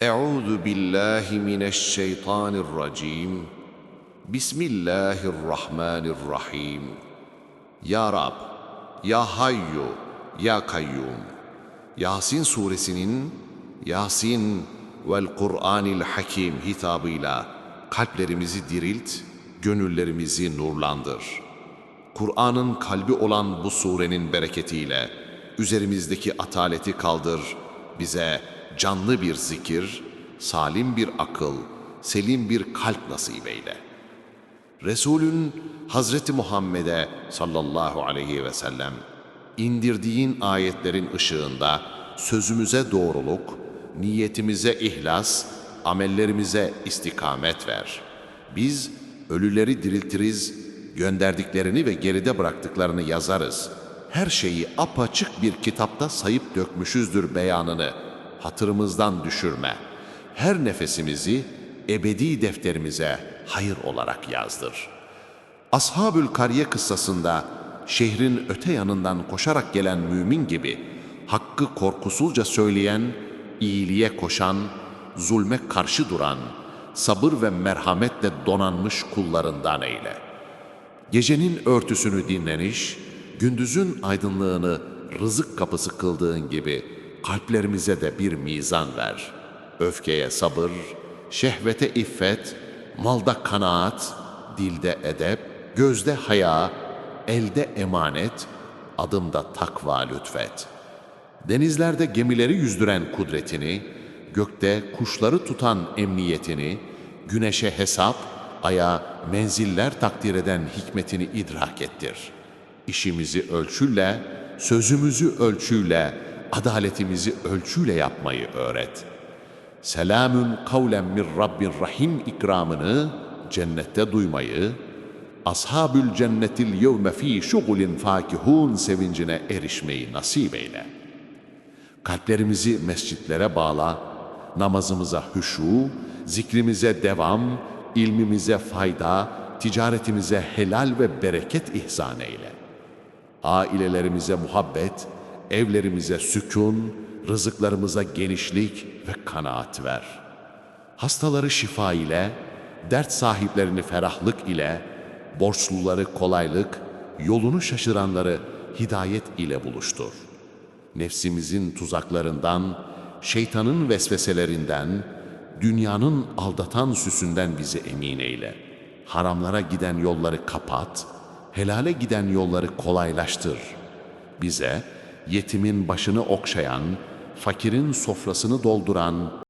Euzu billahi mineşşeytanirracim. Bismillahirrahmanirrahim. Ya Rab, Ya Hayyu, Ya Kayyum. Yasin suresinin Yasin vel Kur'anil Hakim hitabıyla kalplerimizi dirilt, gönüllerimizi nurlandır. Kur'an'ın kalbi olan bu surenin bereketiyle üzerimizdeki ataleti kaldır, bize canlı bir zikir, salim bir akıl, selim bir kalp nasip eyle. Resulün Hazreti Muhammed'e sallallahu aleyhi ve sellem indirdiğin ayetlerin ışığında sözümüze doğruluk, niyetimize ihlas, amellerimize istikamet ver. Biz ölüleri diriltiriz, gönderdiklerini ve geride bıraktıklarını yazarız. Her şeyi apaçık bir kitapta sayıp dökmüşüzdür beyanını. Hatırımızdan düşürme. Her nefesimizi ebedi defterimize hayır olarak yazdır. Ashabül Kariye kıssasında şehrin öte yanından koşarak gelen mümin gibi hakkı korkusuzca söyleyen, iyiliğe koşan, zulme karşı duran, sabır ve merhametle donanmış kullarından eyle. Gecenin örtüsünü dinleniş, gündüzün aydınlığını rızık kapısı kıldığın gibi kalplerimize de bir mizan ver. Öfkeye sabır, şehvete iffet, malda kanaat, dilde edep, gözde haya, elde emanet, adımda takva lütfet. Denizlerde gemileri yüzdüren kudretini, gökte kuşları tutan emniyetini, güneşe hesap, aya menziller takdir eden hikmetini idrak ettir. İşimizi ölçüyle, sözümüzü ölçüyle, adaletimizi ölçüyle yapmayı öğret. Selamün kavlen min Rabbin Rahim ikramını cennette duymayı, Ashabül cennetil yevme fî şugulin fakihun sevincine erişmeyi nasip eyle. Kalplerimizi mescitlere bağla, namazımıza hüşu, zikrimize devam, ilmimize fayda, ticaretimize helal ve bereket ihsan eyle. Ailelerimize muhabbet, evlerimize sükun, rızıklarımıza genişlik ve kanaat ver. Hastaları şifa ile, dert sahiplerini ferahlık ile, borçluları kolaylık, yolunu şaşıranları hidayet ile buluştur. Nefsimizin tuzaklarından, şeytanın vesveselerinden, dünyanın aldatan süsünden bizi emin eyle. Haramlara giden yolları kapat, helale giden yolları kolaylaştır. Bize yetimin başını okşayan, fakirin sofrasını dolduran,